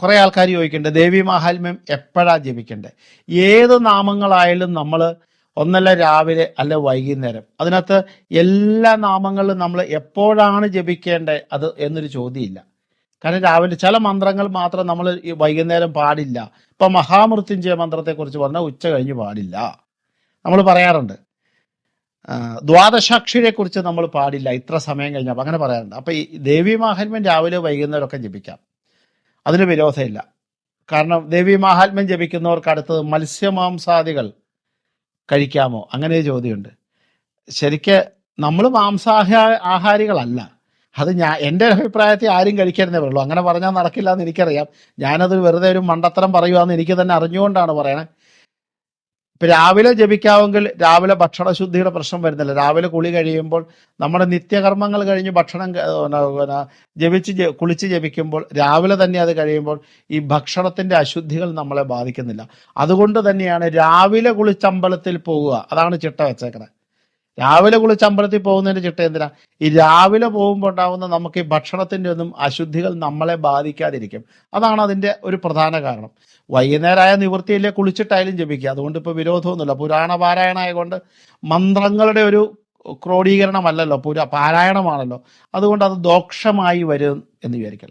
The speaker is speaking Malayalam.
കുറേ ആൾക്കാർ ചോദിക്കുന്നുണ്ട് ദേവി മാഹാത്മ്യം എപ്പോഴാ ജപിക്കേണ്ടത് ഏത് നാമങ്ങളായാലും നമ്മൾ ഒന്നല്ല രാവിലെ അല്ല വൈകുന്നേരം. അതിനകത്ത് എല്ലാ നാമങ്ങളിലും നമ്മൾ എപ്പോഴാണ് ജപിക്കേണ്ടത് അത് എന്നൊരു ചോദ്യമില്ല. കാരണം രാവിലെ ചില മന്ത്രങ്ങൾ മാത്രം നമ്മൾ ഈ വൈകുന്നേരം പാടില്ല. ഇപ്പം മഹാമൃത്യുഞ്ജയ മന്ത്രത്തെക്കുറിച്ച് പറഞ്ഞാൽ ഉച്ച കഴിഞ്ഞ് പാടില്ല. നമ്മൾ പറയാറുണ്ട് ദ്വാദശാക്ഷിയെക്കുറിച്ച് ദ്വാദശാക്ഷിയെ നമ്മൾ പാടില്ല ഇത്ര സമയം കഴിഞ്ഞപ്പോൾ അങ്ങനെ പറയാറുണ്ട്. അപ്പം ഈ ദേവി മാഹാത്മ്യം രാവിലെ വൈകുന്നേരമൊക്കെ ജപിക്കാം. അതിന് വിരോധമില്ല. കാരണം ദേവി മാഹാത്മ്യം ജപിക്കുന്നവർക്ക് അടുത്തത് മത്സ്യമാംസാദികൾ കഴിക്കാമോ? അങ്ങനെ ചോദ്യമുണ്ട്. ശരിക്ക് നമ്മൾ മാംസാഹാ ആഹാരികളല്ല. അത് ഞാൻ എന്റെ അഭിപ്രായത്തിൽ ആരും കഴിക്കരുതേ ഉള്ളൂ. അങ്ങനെ പറഞ്ഞാൽ നടക്കില്ല എന്ന് എനിക്കറിയാം. ഞാനത് വെറുതെ ഒരു മണ്ടത്തരം പറയുവാന്ന് എനിക്ക് തന്നെ അറിഞ്ഞുകൊണ്ടാണ് പറയണേ. രാവിലെ ജപിക്കാമെങ്കിൽ രാവിലെ ഭക്ഷണശുദ്ധിയുടെ പ്രശ്നം വരുന്നില്ല. രാവിലെ കുളി കഴിയുമ്പോൾ നമ്മുടെ നിത്യകർമ്മങ്ങൾ കഴിഞ്ഞ് ഭക്ഷണം ജപിച്ച് കുളിച്ച് ജപിക്കുമ്പോൾ രാവിലെ തന്നെ അത് കഴിയുമ്പോൾ ഈ ഭക്ഷണത്തിന്റെ അശുദ്ധികൾ നമ്മളെ ബാധിക്കുന്നില്ല. അതുകൊണ്ട് തന്നെയാണ് രാവിലെ കുളിച്ചമ്പലത്തിൽ പോവുക. അതാണ് ചിട്ട വെച്ചേക്കണത് രാവിലെ കുളിച്ച് അമ്പലത്തിൽ പോകുന്നതിന്റെ ചിട്ട എന്തിനാ? ഈ രാവിലെ പോകുമ്പോൾ ഉണ്ടാകുന്ന നമുക്ക് ഈ ഭക്ഷണത്തിന്റെ ഒന്നും അശുദ്ധികൾ നമ്മളെ ബാധിക്കാതിരിക്കും. അതാണ് അതിന്റെ ഒരു പ്രധാന കാരണം. വൈകുന്നേരമായ നിവൃത്തിയില്ലേ കുളിച്ചിട്ടായാലും ജപിക്കുക. അതുകൊണ്ട് ഇപ്പോൾ വിരോധമൊന്നുമില്ല. പുരാണ പാരായണമായതുകൊണ്ട് മന്ത്രങ്ങളുടെ ഒരു ക്രോഡീകരണമല്ലല്ലോ. പുര പാരായണമാണല്ലോ. അതുകൊണ്ട് അത് ദോഷമായി വരും എന്ന് വിചാരിക്കല